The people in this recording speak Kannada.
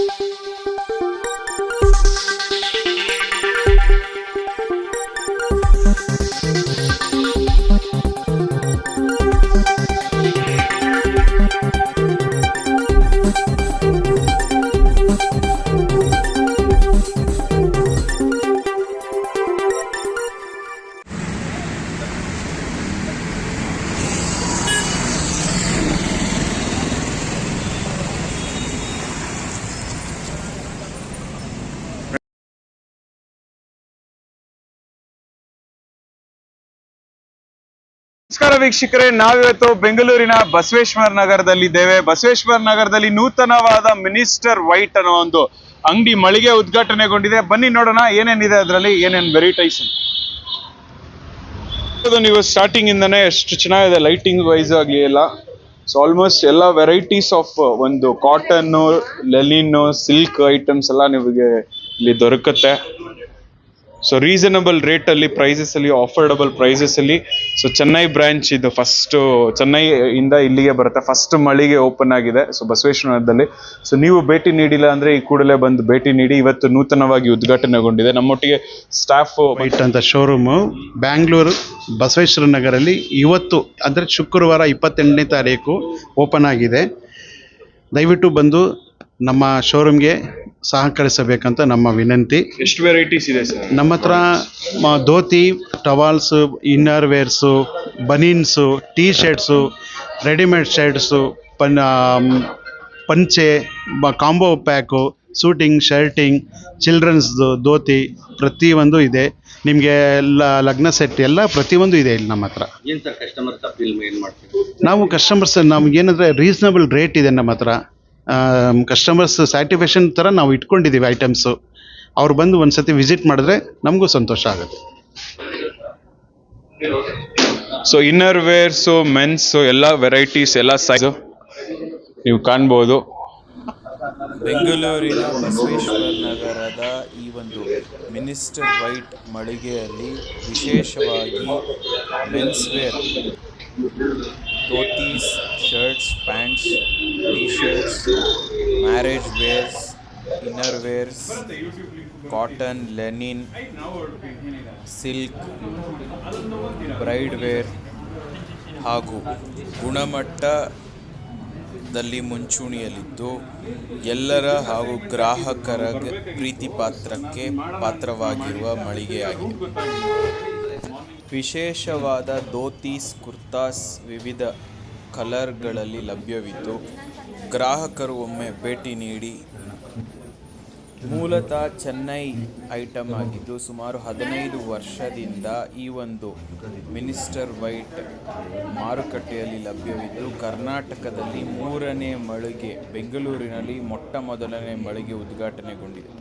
Música ನಮಸ್ಕಾರ ವೀಕ್ಷಕರೇ, ನಾವಿವತ್ತು ಬೆಂಗಳೂರಿನ ಬಸವೇಶ್ವರ ನಗರದಲ್ಲಿದ್ದೇವೆ. ಬಸವೇಶ್ವರ ನಗರದಲ್ಲಿ ನೂತನವಾದ ಮಿನಿಸ್ಟರ್ ವೈಟ್ ಅನ್ನೋ ಒಂದು ಅಂಗಡಿ ಮಳಿಗೆ ಉದ್ಘಾಟನೆಗೊಂಡಿದೆ. ಬನ್ನಿ ನೋಡೋಣ, ಏನೇನಿದೆ ಅದರಲ್ಲಿ, ಏನೇನು ವೆರೈಟೈಸ್ ನೀವು ಸ್ಟಾರ್ಟಿಂಗ್ ಇಂದನೇ ಎಷ್ಟು ಚೆನ್ನಾಗಿದೆ ಲೈಟಿಂಗ್ ವೈಸ್ ಆಗಲಿ ಎಲ್ಲ. ಸೊ ಆಲ್ಮೋಸ್ಟ್ ಎಲ್ಲ ವೆರೈಟೀಸ್ ಆಫ್ ಒಂದು ಕಾಟನ್ ಲೆಲಿನ್ ಸಿಲ್ಕ್ ಐಟಮ್ಸ್ ಎಲ್ಲ ನಿಮಗೆ ಇಲ್ಲಿ ದೊರಕುತ್ತೆ. ಸೊ ರೀಸನಬಲ್ ರೇಟಲ್ಲಿ ಪ್ರೈಸಸಲ್ಲಿ ಆಫರ್ಡಬಲ್ ಪ್ರೈಸಸ್ ಅಲ್ಲಿ. ಸೊ ಚೆನ್ನೈ ಬ್ರ್ಯಾಂಚ್ ಇದು ಫಸ್ಟು ಚೆನ್ನೈ ಇಂದ ಇಲ್ಲಿಗೆ ಬರುತ್ತೆ. ಫಸ್ಟ್ ಮಳಿಗೆ ಓಪನ್ ಆಗಿದೆ. ಸೊ ಬಸವೇಶ್ವರದಲ್ಲಿ ಸೊ ನೀವು ಭೇಟಿ ನೀಡಿಲ್ಲ ಅಂದರೆ ಈ ಕೂಡಲೇ ಬಂದು ಭೇಟಿ ನೀಡಿ. ಇವತ್ತು ನೂತನವಾಗಿ ಉದ್ಘಾಟನೆಗೊಂಡಿದೆ. ನಮ್ಮೊಟ್ಟಿಗೆ ಸ್ಟಾಫ್ ವೈಟ್ ಅಂತ ಶೋರೂಮು ಬ್ಯಾಂಗ್ಳೂರು ಬಸವೇಶ್ವರ ನಗರಲ್ಲಿ ಇವತ್ತು, ಅಂದರೆ ಶುಕ್ರವಾರ ಇಪ್ಪತ್ತೆಂಟನೇ ತಾರೀಕು ಓಪನ್ ಆಗಿದೆ. ದಯವಿಟ್ಟು ಬಂದು ನಮ್ಮ ಶೋರೂಮ್ಗೆ ಸಹಕರಿಸಬೇಕಂತ ನಮ್ಮ ವಿನಂತಿ. ಎಷ್ಟು ವೆರೈಟೀಸ್ ಇದೆ ಸರ್. ನಮ್ಮ ಹತ್ರ ಮ- dhoti towels inner wears banians T shirts readymade shirts ಪನ್ ಆಮ್, ಪಂಚೆ ಕಾಂಬೋ ಪ್ಯಾಕು ಸೂಟಿಂಗ್ ಶರ್ಟಿಂಗ್ ಚಿಲ್ಡ್ರನ್ಸ್ದು ಧೋತಿ ಪ್ರತಿಯೊಂದು ಇದೆ. ನಿಮಗೆ ಲಗ್ನ ಸೆಟ್ ಎಲ್ಲ ಪ್ರತಿಯೊಂದು ಇದೆ ಇಲ್ಲಿ ನಮ್ಮ ಹತ್ರ. ಏನು ಸರ್ ಕಸ್ಟಮರ್ಸ್ ಅಪೀಲ್ ಏನು ಮಾಡ್ತೀವಿ ನಾವು ಕಸ್ಟಮರ್ಸ್ ನಮಗೇನಂದರೆ ರೀಸನಬಲ್ ರೇಟ್ ಇದೆ ನಮ್ಮ ಹತ್ರ. ಕಸ್ಟಮರ್ಸ್ ಸ್ಯಾಟಿಸ್ಫ್ಯಾಕ್ಷನ್ ಥರ ನಾವು ಇಟ್ಕೊಂಡಿದ್ದೀವಿ ಐಟಮ್ಸು ಅವ್ರು ಬಂದು ಒಂದು ಸತಿ ವಿಸಿಟ್ ಮಾಡಿದ್ರೆ ನಮಗೂ ಸಂತೋಷ ಆಗುತ್ತೆ. ಸೊ ಇನ್ನರ್ ವೇರ್ಸು ಮೆನ್ಸು ಎಲ್ಲ ವೆರೈಟೀಸ್ ಎಲ್ಲ ಸೈಜು ನೀವು ಕಾಣ್ಬೋದು. ಬೆಂಗಳೂರಿನ ಬಸವೇಶ್ವರ ನಗರದ ಈ ಒಂದು ಮಿನಿಸ್ಟರ್ ವೈಟ್ ಮಳಿಗೆಯಲ್ಲಿ ವಿಶೇಷವಾಗಿ men's wear dhotis shirts pants T shirts marriage wears inner wears cotton linen silk bride wear ಹಾಗೂ ಗುಣಮಟ್ಟದಲ್ಲಿ ಮುಂಚೂಣಿಯಲ್ಲಿದ್ದು ಎಲ್ಲರ ಹಾಗೂ ಗ್ರಾಹಕರ ಪ್ರೀತಿ ಪಾತ್ರಕ್ಕೆ ಪಾತ್ರವಾಗಿರುವ ಮಳಿಗೆಯಾಗಿದೆ. ವಿಶೇಷವಾದ ಧೋತೀಸ್ ಕುರ್ತಾಸ್ ವಿವಿಧ ಕಲರ್ಗಳಲ್ಲಿ ಲಭ್ಯವಿದ್ದು, ಗ್ರಾಹಕರು ಒಮ್ಮೆ ಭೇಟಿ ನೀಡಿ ಮೂಲತಃ ಚೆನ್ನೈ ಐಟಮ್ ಆಗಿದ್ದು ಸುಮಾರು ಹದಿನೈದು ವರ್ಷದಿಂದ ಈ ಒಂದು ಮಿನಿಸ್ಟರ್ ವೈಟ್ ಮಾರುಕಟ್ಟೆಯಲ್ಲಿ ಲಭ್ಯವಿದ್ದು, ಕರ್ನಾಟಕದಲ್ಲಿ ಮೂರನೇ ಮಳಿಗೆ, ಬೆಂಗಳೂರಿನಲ್ಲಿ ಮೊಟ್ಟ ಮೊದಲನೇ ಮಳಿಗೆ ಉದ್ಘಾಟನೆಗೊಂಡಿದೆ.